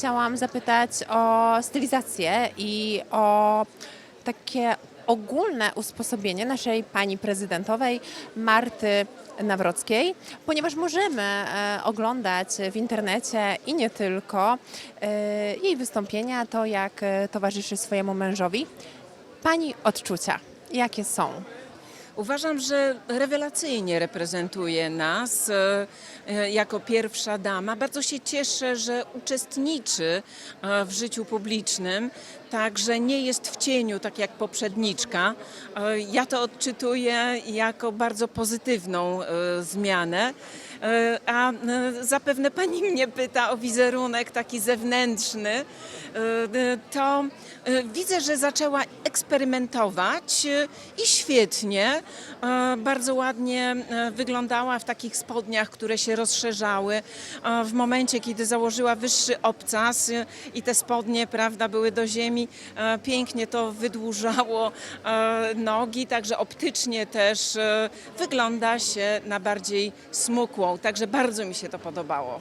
chciałam zapytać o stylizację i o takie ogólne usposobienie naszej pani prezydentowej Marty Nawrockiej, ponieważ możemy e, oglądać w internecie i nie tylko e, jej wystąpienia, to jak e, towarzyszy swojemu mężowi. Pani odczucia, jakie są? Uważam, że rewelacyjnie reprezentuje nas e, e, jako pierwsza dama. Bardzo się cieszę, że uczestniczy e, w życiu publicznym, także nie jest w cieniu, tak jak poprzedniczka. Ja to odczytuję jako bardzo pozytywną zmianę. E, A e, zapewne pani mnie pyta o wizerunek taki zewnętrzny. E, To widzę, że zaczęła eksperymentować i świetnie. Bardzo ładnie wyglądała w takich spodniach, które się rozszerzały. W momencie, kiedy założyła wyższy obcas i te spodnie, prawda, były do ziemi, pięknie to wydłużało nogi, także optycznie też wygląda się na bardziej smukłą. Także bardzo mi się to podobało.